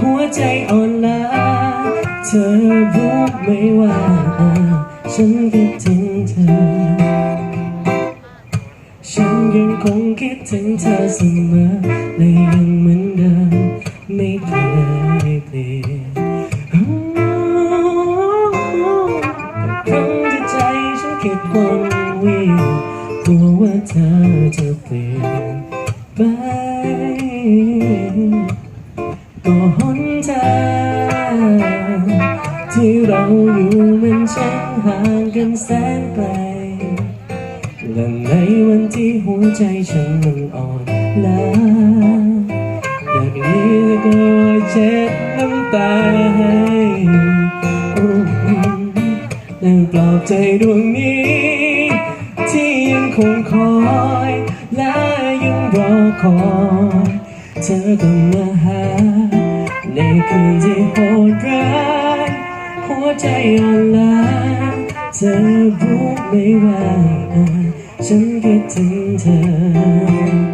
หัวใจอ่อนล้าเธอรู้ไหมว่า ฉันคิดถึงเธอ ฉันยังคงคิดถึงเธอเสมอและยังเหมือนเดิมไม่เคยเปลี่ยนครั้งที่ใจฉันคิดวนเวียนกลัวว่าเธอจะเปลี่ยนไป ก็หนทางที่เราอยู่มันช่างห่างกันแสนไกลและในวันที่หัวใจฉันมันอ่อนล้าอยากหนี้แล้วก็เช็ดน้ำตาให้โอ้โหนั่งปลอบใจดวงนี้ ที่ยังคงคอยและยังรอคอย เธอก็มาหา ในคืนที่โหดร้ายหัวใจอ่อนล้าเธอรู้ไหมว่าฉันคิดถึงเธอ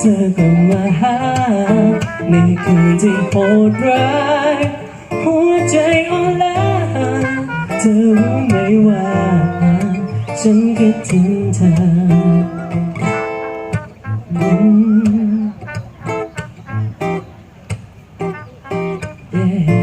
เธอก็มาหาในคืนที่โหดร้ายหัวใจอ่อนแรงเธอรู้ไหมว่า ฉันคิดถึงเธอเย้